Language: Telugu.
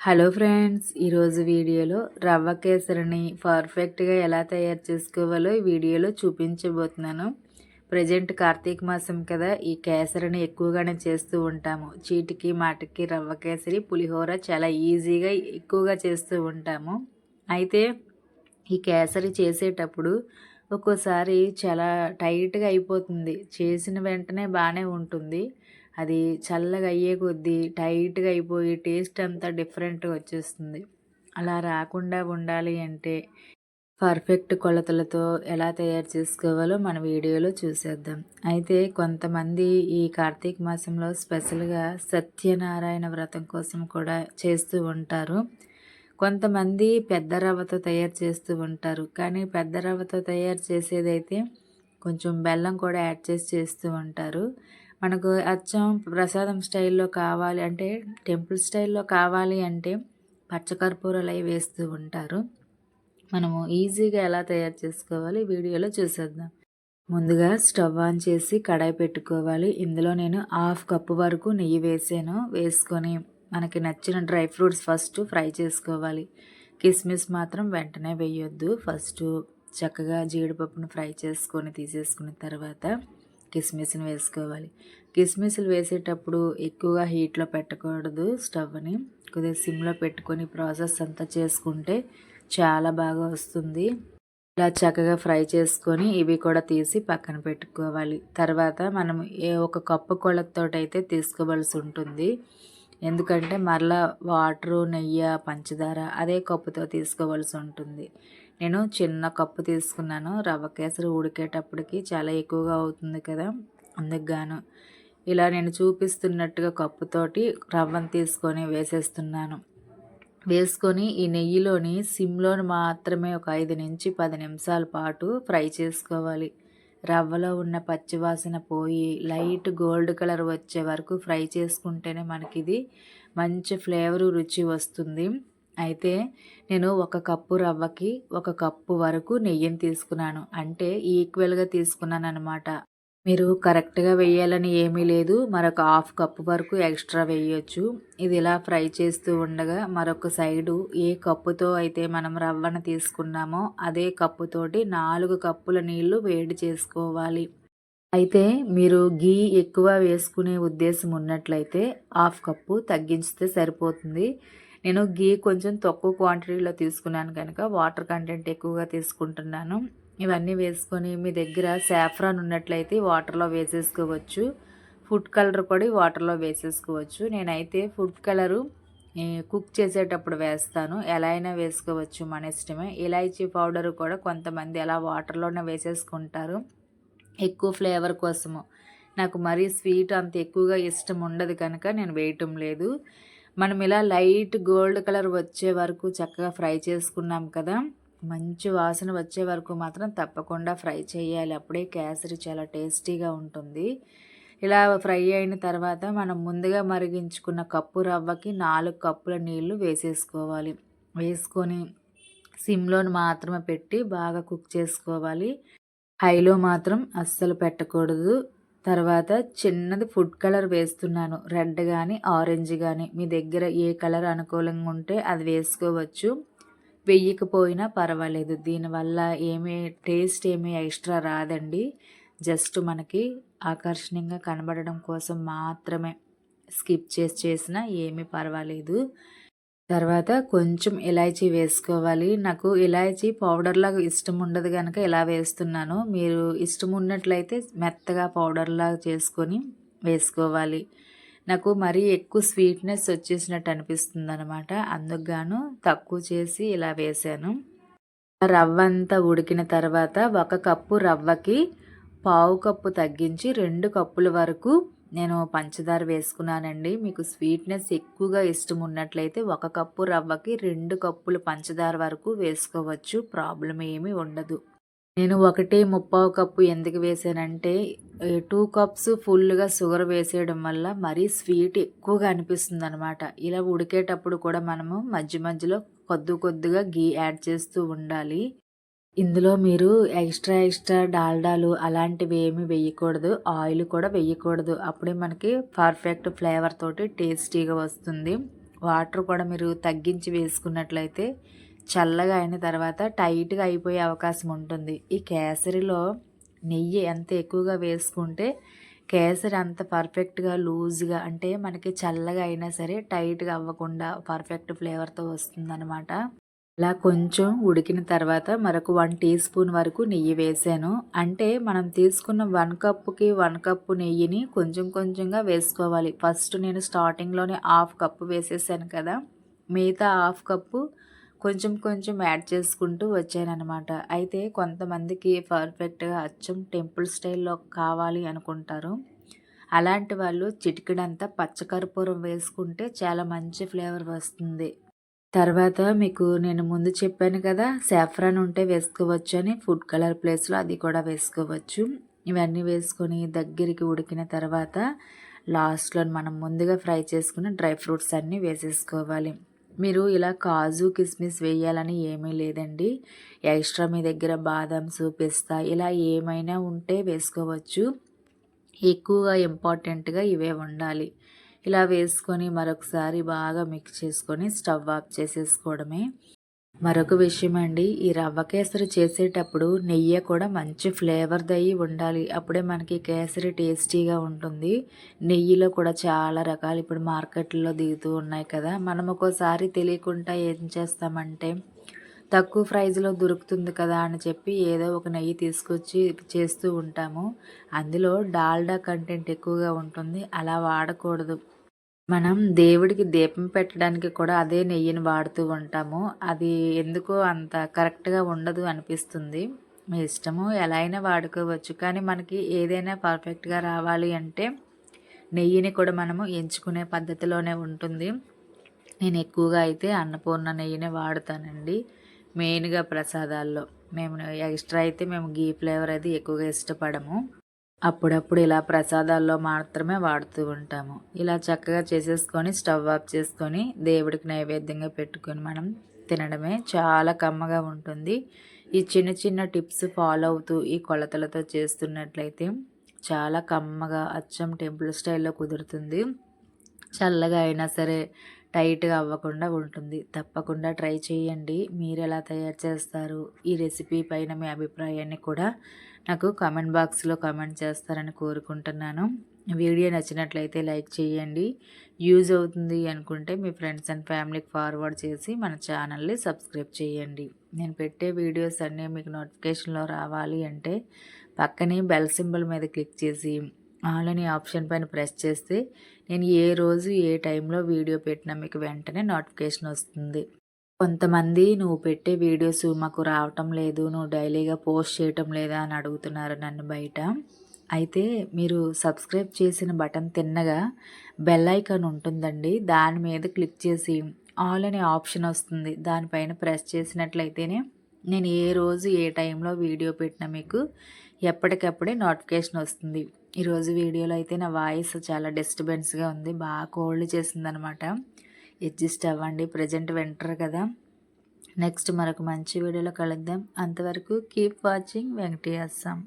హలో ఫ్రెండ్స్ ఈరోజు వీడియోలో రవ్వ కేసరిని పర్ఫెక్ట్గా ఎలా తయారు చేసుకోవాలో ఈ వీడియోలో చూపించబోతున్నాను. ప్రజెంట్ కార్తీక మాసం కదా ఈ కేసరిని ఎక్కువగానే చేస్తూ ఉంటాము. చీటికి మాటికి రవ్వ కేసరి పులిహోర చాలా ఈజీగా ఎక్కువగా చేస్తూ ఉంటాము. అయితే ఈ కేసరి చేసేటప్పుడు ఒక్కోసారి చాలా టైట్గా అయిపోతుంది. చేసిన వెంటనే బాగానే ఉంటుంది. అది చల్లగా అయ్యే కొద్దీ టైట్గా అయిపోయి టేస్ట్ అంతా డిఫరెంట్గా వచ్చేస్తుంది. అలా రాకుండా ఉండాలి అంటే పర్ఫెక్ట్ కొలతలతో ఎలా తయారు చేసుకోవాలో మన వీడియోలో చూసేద్దాం. అయితే కొంతమంది ఈ కార్తీక మాసంలో స్పెషల్గా సత్యనారాయణ వ్రతం కోసం కూడా చేస్తూ ఉంటారు. కొంతమంది పెద్ద రవ్వతో తయారు చేస్తూ ఉంటారు. కానీ పెద్ద రవ్వతో తయారు చేసేదైతే కొంచెం బెల్లం కూడా యాడ్ చేసి చేస్తూ ఉంటారు. మనకు అచ్చం ప్రసాదం స్టైల్లో కావాలి అంటే టెంపుల్ స్టైల్లో కావాలి అంటే పచ్చకర్పూరాలు అవి వేస్తూ ఉంటారు. మనము ఈజీగా ఎలా తయారు చేసుకోవాలి వీడియోలో చూసేద్దాం. ముందుగా స్టవ్ ఆన్ చేసి కడాయి పెట్టుకోవాలి. ఇందులో నేను హాఫ్ కప్పు వరకు నెయ్యి వేసాను. వేసుకొని మనకి నచ్చిన డ్రై ఫ్రూట్స్ ఫస్ట్ ఫ్రై చేసుకోవాలి. కిస్మిస్ మాత్రం వెంటనే వేయొద్దు. ఫస్ట్ చక్కగా జీడిపప్పును ఫ్రై చేసుకొని తీసేసుకున్న తర్వాత కిస్మిస్ని వేసుకోవాలి. కిస్మిస్లు వేసేటప్పుడు ఎక్కువగా హీట్లో పెట్టకూడదు స్టవ్ని. కొద్దిగా సిమ్లో పెట్టుకొని ప్రాసెస్ అంతా చేసుకుంటే చాలా బాగా వస్తుంది. ఇలా చక్కగా ఫ్రై చేసుకొని ఇవి కూడా తీసి పక్కన పెట్టుకోవాలి. తర్వాత మనం ఏ ఒక కప్పు కొలతతో అయితే తీసుకోవాల్సి ఉంటుంది. ఎందుకంటే మరలా వాటరు నెయ్యి పంచదార అదే కప్పుతో తీసుకోవాల్సి ఉంటుంది. నేను చిన్న కప్పు తీసుకున్నాను. రవ్వ కేసరి ఉడికేటప్పటికి చాలా ఎక్కువగా అవుతుంది కదా. అందుకు గాను ఇలా నేను చూపిస్తున్నట్టుగా కప్పుతోటి రవ్వను తీసుకొని వేసేస్తున్నాను. వేసుకొని ఈ నెయ్యిలోని సిమ్లోని మాత్రమే ఒక ఐదు నుంచి పది నిమిషాల పాటు ఫ్రై చేసుకోవాలి. రవ్వలో ఉన్న పచ్చివాసన పోయి లైట్ గోల్డ్ కలర్ వచ్చే వరకు ఫ్రై చేసుకుంటేనే మనకి ఇది మంచి ఫ్లేవరు రుచి వస్తుంది. అయితే నేను ఒక కప్పు రవ్వకి ఒక కప్పు వరకు నెయ్యిని తీసుకున్నాను. అంటే ఈక్వల్గా తీసుకున్నాను అనమాట మీరు కరెక్ట్గా వేయాలని ఏమీ లేదు. మరొక హాఫ్ కప్పు వరకు ఎక్స్ట్రా వేయొచ్చు. ఇది ఇలా ఫ్రై చేస్తూ ఉండగా మరొక సైడు ఏ కప్పుతో అయితే మనం రవ్వను తీసుకున్నామో అదే కప్పుతోటి నాలుగు కప్పుల నీళ్ళు వేడి చేసుకోవాలి. అయితే మీరు గీ ఎక్కువ వేసుకునే ఉద్దేశం ఉన్నట్లయితే హాఫ్ కప్పు తగ్గించితే సరిపోతుంది. నేను గీ కొంచెం తక్కువ క్వాంటిటీలో తీసుకున్నాను కనుక వాటర్ కంటెంట్ ఎక్కువగా తీసుకుంటున్నాను. ఇవన్నీ వేసుకొని మీ దగ్గర సాఫ్రాన్ ఉన్నట్లయితే వాటర్లో వేసేసుకోవచ్చు. ఫుడ్ కలర్ కూడా వాటర్లో వేసేసుకోవచ్చు. నేనైతే ఫుడ్ కలరు కుక్ చేసేటప్పుడు వేస్తాను. ఎలా అయినా వేసుకోవచ్చు మన ఇష్టమే. ఇలాచీ పౌడర్ కూడా కొంతమంది అలా వాటర్లోనే వేసేసుకుంటారు. ఎక్కువ ఫ్లేవర్ కోసము. నాకు మరీ స్వీట్ అంత ఎక్కువగా ఇష్టం ఉండదు కనుక నేను వేయటం లేదు. మనం ఇలా లైట్ గోల్డ్ కలర్ వచ్చే వరకు చక్కగా ఫ్రై చేసుకున్నాం కదా మంచి వాసన వచ్చే వరకు మాత్రం తప్పకుండా ఫ్రై చేయాలి. అప్పుడే కేసరి చాలా టేస్టీగా ఉంటుంది. ఇలా ఫ్రై అయిన తర్వాత మనం ముందుగా మరిగించుకున్న కప్పు రవ్వకి నాలుగు కప్పుల నీళ్ళు వేసేసుకోవాలి. వేసుకొని సిమ్లోని మాత్రమే పెట్టి బాగా కుక్ చేసుకోవాలి. హైలో మాత్రం అస్సలు పెట్టకూడదు. తర్వాత చిన్నది ఫుడ్ కలర్ వేస్తున్నాను. రెడ్ కానీ ఆరెంజ్ కానీ మీ దగ్గర ఏ కలర్ అనుకూలంగా ఉంటే అది వేసుకోవచ్చు. వెయ్యకపోయినా పర్వాలేదు. దీనివల్ల ఏమీ టేస్ట్ ఏమీ ఎక్స్ట్రా రాదండి. జస్ట్ మనకి ఆకర్షణీయంగా కనబడడం కోసం మాత్రమే స్కిప్ చేసి చేసినా ఏమీ పర్వాలేదు. తర్వాత కొంచెం ఇలాచీ వేసుకోవాలి. నాకు ఇలాచీ పౌడర్లాగా ఇష్టం ఉండదు కనుక ఇలా వేస్తున్నాను. మీరు ఇష్టం ఉన్నట్లయితే మెత్తగా పౌడర్లాగా చేసుకొని వేసుకోవాలి. నాకు మరీ ఎక్కువ స్వీట్నెస్ వచ్చేసినట్టు అనిపిస్తుంది అనమాట అందుకు గాను తక్కువ చేసి ఇలా వేసాను. రవ్వ అంతా ఉడికిన తర్వాత ఒక కప్పు రవ్వకి పావు కప్పు తగ్గించి రెండు కప్పుల వరకు నేను పంచదార వేసుకున్నానండి. మీకు స్వీట్నెస్ ఎక్కువగా ఇష్టం ఉన్నట్లయితే ఒక కప్పు రవ్వకి రెండు కప్పులు పంచదార వరకు వేసుకోవచ్చు. ప్రాబ్లం ఏమీ ఉండదు. నేను ఒకటి ముప్పావు కప్పు ఎందుకు వేసానంటే టూ కప్స్ ఫుల్గా షుగర్ వేసేయడం వల్ల మరీ స్వీట్ ఎక్కువగా అనిపిస్తుంది అనమాట ఇలా ఉడికేటప్పుడు కూడా మనము మధ్య మధ్యలో కొద్ది కొద్దిగా గీ యాడ్ చేస్తూ ఉండాలి. ఇందులో మీరు ఎక్స్ట్రా ఎక్స్ట్రా డాల్డాలు అలాంటివి ఏమి వేయకూడదు. ఆయిల్ కూడా వేయకూడదు. అప్పుడే మనకి పర్ఫెక్ట్ ఫ్లేవర్ తోటి టేస్టీగా వస్తుంది. వాటర్ కూడా మీరు తగ్గించి వేసుకున్నట్లయితే చల్లగా అయిన తర్వాత టైట్గా అయిపోయే అవకాశం ఉంటుంది. ఈ కేసరిలో నెయ్యి ఎంత ఎక్కువగా వేసుకుంటే కేసరి అంత పర్ఫెక్ట్గా లూజ్గా అంటే మనకి చల్లగా అయినా సరే టైట్గా అవ్వకుండా పర్ఫెక్ట్ ఫ్లేవర్తో వస్తుందన్నమాట. ఇలా కొంచెం ఉడికిన తర్వాత మరొక వన్ టీ స్పూన్ వరకు నెయ్యి వేసాను. అంటే మనం తీసుకున్న వన్ కప్పుకి వన్ కప్పు నెయ్యిని కొంచెం కొంచెంగా వేసుకోవాలి. ఫస్ట్ నేను స్టార్టింగ్లోనే హాఫ్ కప్పు వేసేసాను కదా. మిగతా హాఫ్ కప్పు కొంచెం కొంచెం యాడ్ చేసుకుంటూ వచ్చానమాట అయితే కొంతమందికి పర్ఫెక్ట్గా అచ్చం టెంపుల్ స్టైల్లో కావాలి అనుకుంటారు. అలాంటి వాళ్ళు చిటికెడంతా పచ్చకర్పూరం వేసుకుంటే చాలా మంచి ఫ్లేవర్ వస్తుంది. తర్వాత మీకు నేను ముందు చెప్పాను కదా సాఫ్రాన్ ఉంటే వేసుకోవచ్చు అని ఫుడ్ కలర్ ప్లేస్లో అది కూడా వేసుకోవచ్చు. ఇవన్నీ వేసుకొని దగ్గరికి ఉడికిన తర్వాత లాస్ట్లో మనం ముందుగా ఫ్రై చేసుకున్న డ్రై ఫ్రూట్స్ అన్నీ వేసేసుకోవాలి. మీరు ఇలా కాజు కిస్మిస్ వేయాలని ఏమీ లేదండి. ఎక్స్ట్రా మీ దగ్గర బాదమ్స్ పిస్తా ఇలా ఏమైనా ఉంటే వేసుకోవచ్చు. ఎక్కువగా ఇంపార్టెంట్గా ఇవే ఉండాలి. ఇలా వేసుకొని మరొకసారి బాగా మిక్స్ చేసుకొని స్టవ్ ఆఫ్ చేసేసుకోవడమే. మరొక విషయం అండి ఈ రవ్వ కేసరి చేసేటప్పుడు నెయ్యి కూడా మంచి ఫ్లేవర్ దయ్యి ఉండాలి. అప్పుడే మనకి కేసరి టేస్టీగా ఉంటుంది. నెయ్యిలో కూడా చాలా రకాలు ఇప్పుడు మార్కెట్లో దిగుతూ ఉన్నాయి కదా. మనం ఒక్కోసారి తెలియకుండా ఏం చేస్తామంటే తక్కువ ప్రైజ్లో దొరుకుతుంది కదా అని చెప్పి ఏదో ఒక నెయ్యి తీసుకొచ్చి చేస్తూ ఉంటాము. అందులో డాల్డా కంటెంట్ ఎక్కువగా ఉంటుంది. అలా వాడకూడదు. మనం దేవుడికి దీపం పెట్టడానికి కూడా అదే నెయ్యిని వాడుతూ ఉంటాము. అది ఎందుకో అంత కరెక్ట్గా ఉండదు అనిపిస్తుంది. మీ ఇష్టము ఎలా అయినా వాడుకోవచ్చు. కానీ మనకి ఏదైనా పర్ఫెక్ట్గా రావాలి అంటే నెయ్యిని కూడా మనము ఎంచుకునే పద్ధతిలోనే ఉంటుంది. నేను ఎక్కువగా అయితే అన్నపూర్ణ నెయ్యినే వాడుతానండి. మెయిన్గా ప్రసాదాల్లో. మేము ఎక్స్ట్రా అయితే మేము గీ ఫ్లేవర్ అది ఎక్కువగా ఇష్టపడము. అప్పుడప్పుడు ఇలా ప్రసాదాల్లో మాత్రమే వాడుతూ ఉంటాము. ఇలా చక్కగా చేసేసుకొని స్టవ్ ఆఫ్ చేసుకొని దేవుడికి నైవేద్యంగా పెట్టుకొని మనం తినడమే చాలా కమ్మగా ఉంటుంది. ఈ చిన్న చిన్న టిప్స్ ఫాలో అవుతూ ఈ కొలతలతో చేస్తున్నట్లయితే చాలా కమ్మగా అచ్చం టెంపుల్ స్టైల్లో కుదురుతుంది. చల్లగా అయినా సరే టైట్గా అవ్వకుండా ఉంటుంది. తప్పకుండా ట్రై చేయండి. మీరు ఎలా తయారు చేస్తారు? ఈ రెసిపీ పైన మీ అభిప్రాయాన్ని కూడా నాకు కామెంట్ బాక్స్లో కామెంట్ చేస్తారని కోరుకుంటున్నాను. వీడియో నచ్చినట్లయితే లైక్ చేయండి. యూజ్ అవుతుంది అనుకుంటే మీ ఫ్రెండ్స్ అండ్ ఫ్యామిలీకి ఫార్వర్డ్ చేసి మన ఛానల్ని సబ్స్క్రైబ్ చేయండి. నేను పెట్టే వీడియోస్ అన్నీ మీకు నోటిఫికేషన్లో రావాలి అంటే పక్కనే బెల్ సింబల్ మీద క్లిక్ చేసి ఆల్ అని ఆప్షన్ పైన ప్రెస్ చేస్తే నేను ఏ రోజు ఏ టైంలో వీడియో పెట్టినా మీకు వెంటనే నోటిఫికేషన్ వస్తుంది. కొంతమంది నువ్వు పెట్టే వీడియోస్ మాకు రావటం లేదు నువ్వు డైలీగా పోస్ట్ చేయటం లేదా అని అడుగుతున్నారు నన్ను బయట. అయితే మీరు సబ్స్క్రైబ్ చేసిన బటన్ తిన్నగా బెల్ ఐకాన్ ఉంటుందండి. దాని మీద క్లిక్ చేసి ఆల్ అనే ఆప్షన్ వస్తుంది. దానిపైన ప్రెస్ చేసినట్లయితేనే నేను ఏ రోజు ఏ టైంలో వీడియో పెట్టినా మీకు ఎప్పటికప్పుడే నోటిఫికేషన్ వస్తుంది. ఈరోజు వీడియోలో అయితే నా వాయిస్ చాలా డిస్టర్బెన్స్గా ఉంది. బాగా కోల్డ్ చేసిందనమాట. అడ్జస్ట్ అవ్వండి ప్రజెంట్ వింటర్ కదా. నెక్స్ట్ మరొక మంచి వీడియోలో కలుద్దాం. అంతవరకు కీప్ వాచింగ్. వెంకటేశ్వరం